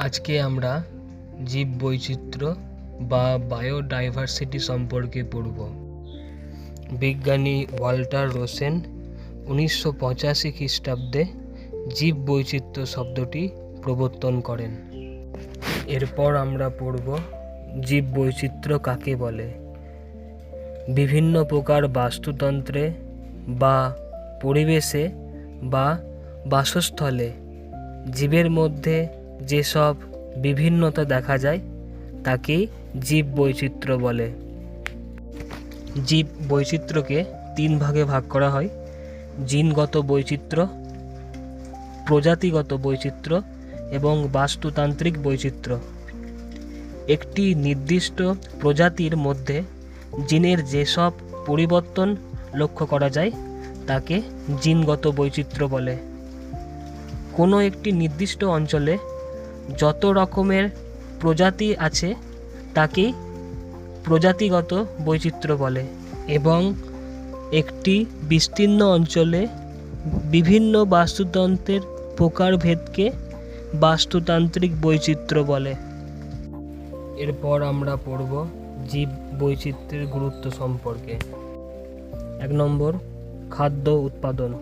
আজকে আমরা জীব বৈচিত্র্য বা বায়োডাইভার্সিটি সম্পর্কে পড়ব। বিজ্ঞানী ওয়াল্টার রোসেন উনিশশো পঁচাশি খ্রিস্টাব্দে জীব বৈচিত্র্য শব্দটি প্রবর্তন করেন। এরপর আমরা পড়ব জীব বৈচিত্র্য কাকে বলে? বিভিন্ন প্রকার বাস্তুতন্ত্রে বা পরিবেশে বা বাসস্থলে জীবের মধ্যে যেসব বিভিন্নতা দেখা যায় তাকেই জীব বৈচিত্র্য বলে। জীব বৈচিত্র্যকে তিন ভাগে ভাগ করা হয়। জিনগত বৈচিত্র্য, প্রজাতিগত বৈচিত্র্য এবং বাস্তুতান্ত্রিক বৈচিত্র্য। একটি নির্দিষ্ট প্রজাতির মধ্যে জিনের যেসব পরিবর্তন লক্ষ্য করা যায়, তাকে জিনগত বৈচিত্র্য বলে। কোনো একটি নির্দিষ্ট অঞ্চলে যত রকমের প্রজাতি আছে, তাকেই প্রজাতিগত বৈচিত্র্য বলে এবং একটি বিস্তীর্ণ অঞ্চলে বিভিন্ন বাস্তুতন্ত্রের প্রকারভেদকে বাস্তুতান্ত্রিক বৈচিত্র্য বলে। এরপর আমরা পড়ব জীব বৈচিত্র্যের গুরুত্ব সম্পর্কে। এক নম্বর, খাদ্য উৎপাদন।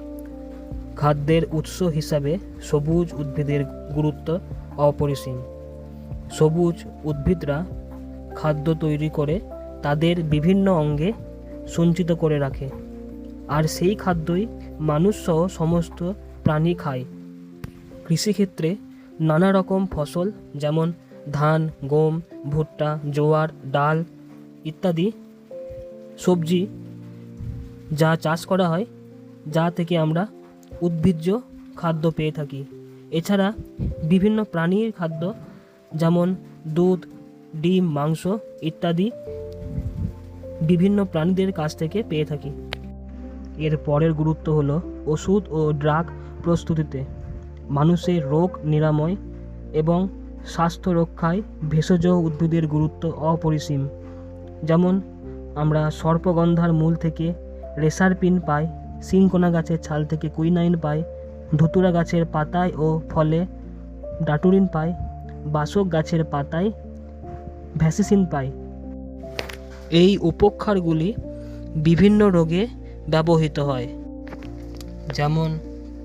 খাদ্যের উৎস হিসাবে সবুজ উদ্ভিদের গুরুত্ব অপরিসীম। সবুজ উদ্ভিদরা খাদ্য তৈরি করে তাদের বিভিন্ন অঙ্গে সঞ্চিত করে রাখে। আর সেই খাদ্যই মানুষসহ সমস্ত প্রাণী খায়। কৃষিক্ষেত্রে নানা রকম ফসল যেমন ধান, গম, ভুট্টা, জোয়ার, ডাল ইত্যাদি সবজি যা চাষ করা হয়, যা থেকে আমরা উদ্ভিজ্জ খাদ্য পেয়ে থাকি। এছাড়া বিভিন্ন প্রাণীর খাদ্য, যেমন দুধ, ডিম, মাংস ইত্যাদি বিভিন্ন প্রাণীদের কাছ থেকে পেয়ে থাকি। এর পরের গুরুত্ব হলো ওষুধ ও ড্রাগ প্রস্তুতিতে। মানুষের রোগ নিরাময় এবং স্বাস্থ্য রক্ষায় ভেষজ উদ্ভিদের গুরুত্ব অপরিসীম। যেমন আমরা সর্পগন্ধার মূল থেকে রেসারপিন পাই, সিংকোনা গাছের ছাল থেকে কুইনাইন পাই ধুতুরা গাছের পাতায় ও ফলে ডাটুরিন পায়, বাসক গাছের পাতায় ভ্যাসিসিন পায়। এই উপক্ষারগুলি বিভিন্ন রোগে ব্যবহৃত হয়, যেমন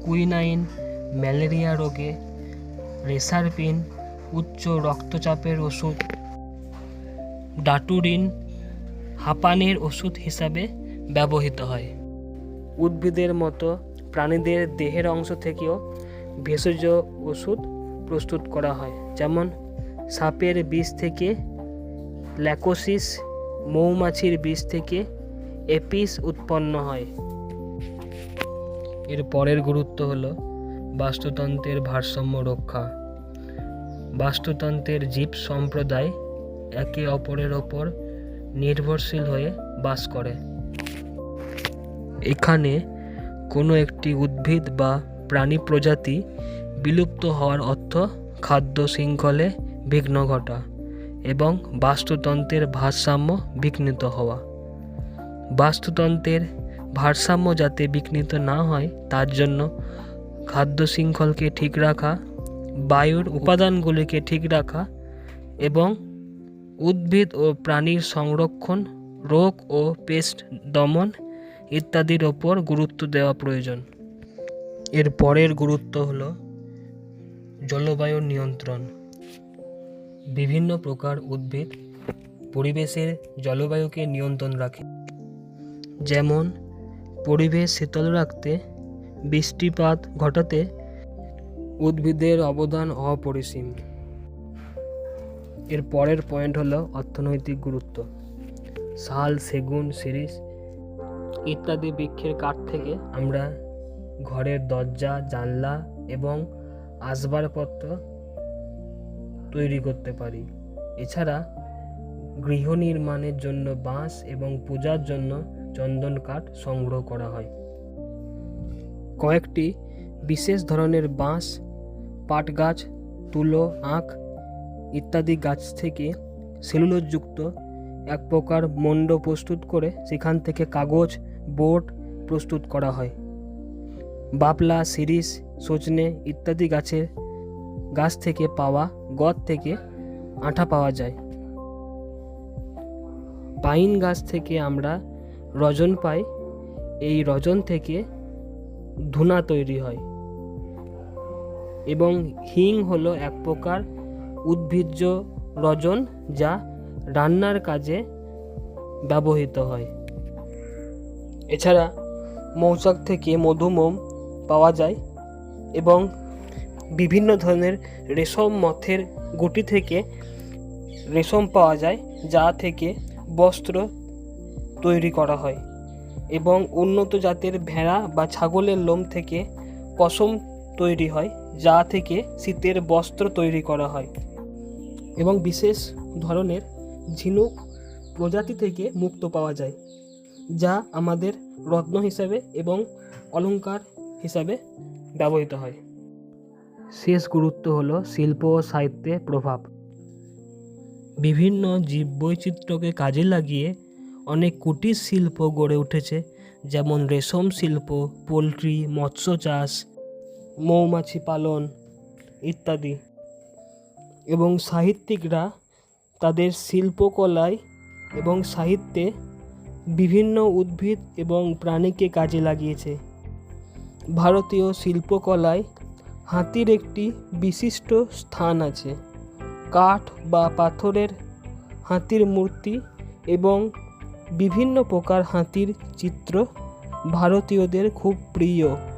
কুইনাইন, ম্যালেরিয়া রোগে, রেসারপিন, উচ্চ রক্তচাপের ওষুধ, ডাটুরিন হাঁপানির ওষুধ হিসাবে ব্যবহৃত হয়। উদ্ভিদের মতো প্রাণীদের দেহের অংশ থেকেও ভেষজ ওষুধ প্রস্তুত করা হয়, যেমন সাপের বিষ থেকে ল্যাকোসিস, মৌমাছির বিষ থেকে এপিস উৎপন্ন হয়। এর পরের গুরুত্ব হলো বাস্তুতন্ত্রের ভারসাম্য রক্ষা। বাস্তুতন্ত্রের জীব সম্প্রদায় একে অপরের ওপর নির্ভরশীল হয়ে বাস করে। এখানে কোনো একটি উদ্ভিদ বা প্রাণী প্রজাতি বিলুপ্ত হওয়ার অর্থ খাদ্য শৃঙ্খলে বিঘ্ন ঘটা এবং বাস্তুতন্ত্রের ভারসাম্য বিঘ্নিত হওয়া। বাস্তুতন্ত্রের ভারসাম্য যাতে বিঘ্নিত না হয়, তার জন্য খাদ্য শৃঙ্খলকে ঠিক রাখা, বায়ুর উপাদানগুলিকে ঠিক রাখা এবং উদ্ভিদ ও প্রাণীর সংরক্ষণ, রোগ ও পেস্ট দমন ইত্যাদির ওপর গুরুত্ব দেওয়া প্রয়োজন। এর পরের গুরুত্ব হলো জলবায়ু নিয়ন্ত্রণ। বিভিন্ন প্রকার উদ্ভিদ পরিবেশের জলবায়ুকে নিয়ন্ত্রণ রাখে। যেমন, পরিবেশ শীতল রাখতে বৃষ্টিপাত ঘটাতে উদ্ভিদের অবদান অপরিসীম। এর পরের পয়েন্ট হলো অর্থনৈতিক গুরুত্ব। শাল সেগুন, সিরিজ ইত্যাদি বৃক্ষের কাঠ থেকে আমরা ঘরের দরজা, জানলা এবং আসবাবপত্র তৈরি করতে পারি। এছাড়া গৃহ নির্মাণের জন্য বাঁশ এবং পূজার জন্য চন্দন কাঠ সংগ্রহ করা হয়। কয়েকটি বিশেষ ধরনের বাঁশ পাট গাছ তুলো, আখ ইত্যাদি গাছ থেকে সেলুলোজযুক্ত এক প্রকার মণ্ড প্রস্তুত করে সেখান থেকে কাগজ বোর্ড প্রস্তুত করা হয়। বাবলা শিরিষ সজনে ইত্যাদি গাছের গাছ থেকে পাওয়া গদ থেকে আঠা পাওয়া যায়। পাইন গাছ থেকে আমরা রজন পাই। এই রজন থেকে ধুনা তৈরি হয়। এবং হিং হলো এক প্রকার উদ্ভিজ্জ রজন যা রান্নার কাজে ব্যবহৃত হয়। এছাড়া মৌচাক থেকে মধুমোম পাওয়া যায় এবং বিভিন্ন ধরনের রেশম মথের গুটি থেকে রেশম পাওয়া যায়, যা থেকে বস্ত্র তৈরি করা হয় এবং উন্নত জাতের ভেড়া বা ছাগলের লোম থেকে পশম তৈরি হয়, যা থেকে শীতের বস্ত্র তৈরি করা হয় এবং বিশেষ ধরনের ঝিনুক প্রজাতি থেকে মুক্ত পাওয়া যায়। যা আমাদের রত্ন হিসাবে এবং অলংকার হিসাবে ব্যবহৃত হয়। শেষ গুরুত্ব হলো শিল্প ও সাহিত্যে প্রভাব। বিভিন্ন জীববৈচিত্র্যকে কাজে লাগিয়ে অনেক কুটির শিল্প গড়ে উঠেছে, যেমন রেশম শিল্প, পোলট্রি, মৎস্য চাষ, মৌমাছি পালন ইত্যাদি। এবং সাহিত্যিকরা তাদের শিল্পকলায় এবং সাহিত্যে বিভিন্ন উদ্ভিদ এবং প্রাণীকে কাজে লাগিয়েছে। ভারতীয় শিল্পকলায় হাতির একটি বিশিষ্ট স্থান আছে। কাঠ বা পাথরের হাতির মূর্তি এবং বিভিন্ন প্রকার হাতির চিত্র ভারতীয়দের খুব প্রিয়।